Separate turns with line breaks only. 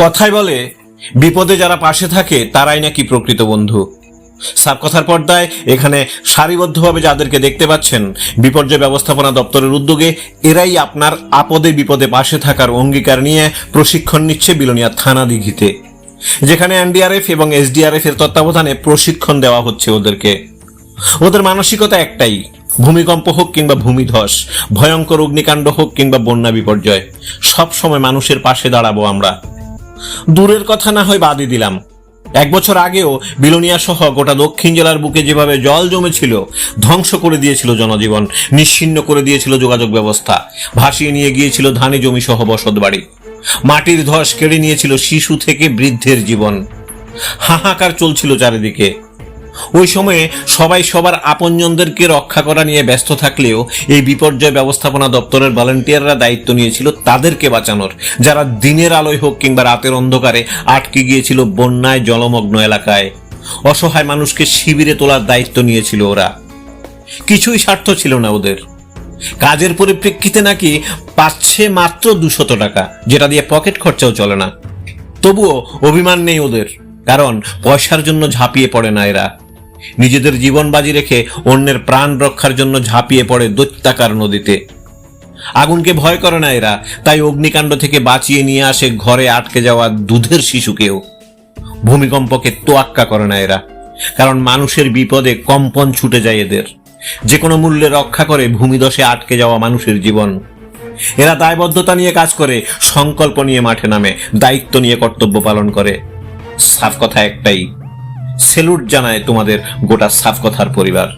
কথাই বলে, বিপদে যারা পাশে থাকে, তারাই নাকি প্রকৃত বন্ধু। সাব কথার পর্দায় এখানে সারিবদ্ধভাবে যাদেরকে দেখতে পাচ্ছেন, বিপর্যয় ব্যবস্থাপনা দপ্তরের উদ্যোগে এরাই আপনার আপদে বিপদে পাশে থাকার অঙ্গীকার নিয়ে প্রশিক্ষণ নিচ্ছে বিলোনিয়া থানা দিঘিতে। যেখানে এনডিআরএফ এবং এসডিআরএফ এর তত্ত্বাবধানে প্রশিক্ষণ দেওয়া হচ্ছে ওদেরকে। ওদের মানসিকতা একটাই, ভূমিকম্প হোক কিংবা ভূমিধস, ভয়ঙ্কর অগ্নিকাণ্ড হোক কিংবা বন্যা বিপর্যয় সব সময় মানুষের পাশে দাঁড়াবো আমরা। দূরের কথা না হয় বাদই দিলাম। এক বছর আগেও বিলোনিয়া সহ গোটা দক্ষিণ জেলার বুকে যেভাবে জল জমেছিল, ধ্বংস করে দিয়েছিল জনজীবন, নিশ্চিন্ন করে দিয়েছিল যোগাযোগ ব্যবস্থা, ভাসিয়ে নিয়ে গিয়েছিল ধানে জমি সহ বসত বাড়ি মাটির ধস কেড়ে নিয়েছিল শিশু থেকে বৃদ্ধের জীবন। হাহাকার চলছিল চারিদিকে। ওই সময়ে সবাই সবার আপনজনদেরকে রক্ষা করা নিয়ে ব্যস্ত থাকলেও এই বিপর্যয় ব্যবস্থাপনা দপ্তরের ভলান্টিয়াররা দায়িত্ব নিয়েছিল তাদেরকে বাঁচানোর। যারা দিনের আলোয় হোক কিংবা রাতের অন্ধকারে আটকে গিয়েছিল বন্যায় জলমগ্ন এলাকায়। অসহায় মানুষকে শিবিরে তোলার দায়িত্ব নিয়েছিল ওরা। কিছুই স্বার্থ ছিল না ওদের। কাজের পরিপ্রেক্ষিতে নাকি পাচ্ছে মাত্র দুশত টাকা, যেটা দিয়ে পকেট খরচাও চলে না। তবুও অভিমান নেই ওদের, কারণ পয়সার জন্য ঝাঁপিয়ে পড়ে না এরা। নিজেদের জীবন বাজি রেখে অন্যের প্রাণ রক্ষার জন্য ঝাঁপিয়ে পড়ে দৈত্যাকার নদীতে। আগুনকে ভয় করে না এরা, তাই অগ্নিকাণ্ড থেকে বাঁচিয়ে নিয়ে আসে ঘরে আটকে যাওয়া দুধের শিশুকেও। ভূমিকম্পকে তোয়াক্কা করে না এরা, কারণ মানুষের বিপদে কম্পন ছুটে যায় এদের। যে কোনো মূল্যে রক্ষা করে ভূমিদশে আটকে যাওয়া মানুষের জীবন। এরা দায়বদ্ধতা নিয়ে কাজ করে, সংকল্প নিয়ে মাঠে নামে, দায়িত্ব নিয়ে কর্তব্য পালন করে। সাফ কথা একটাই সেলুট জানায় তোমাদের গোটা সাফ কথার পরিবার।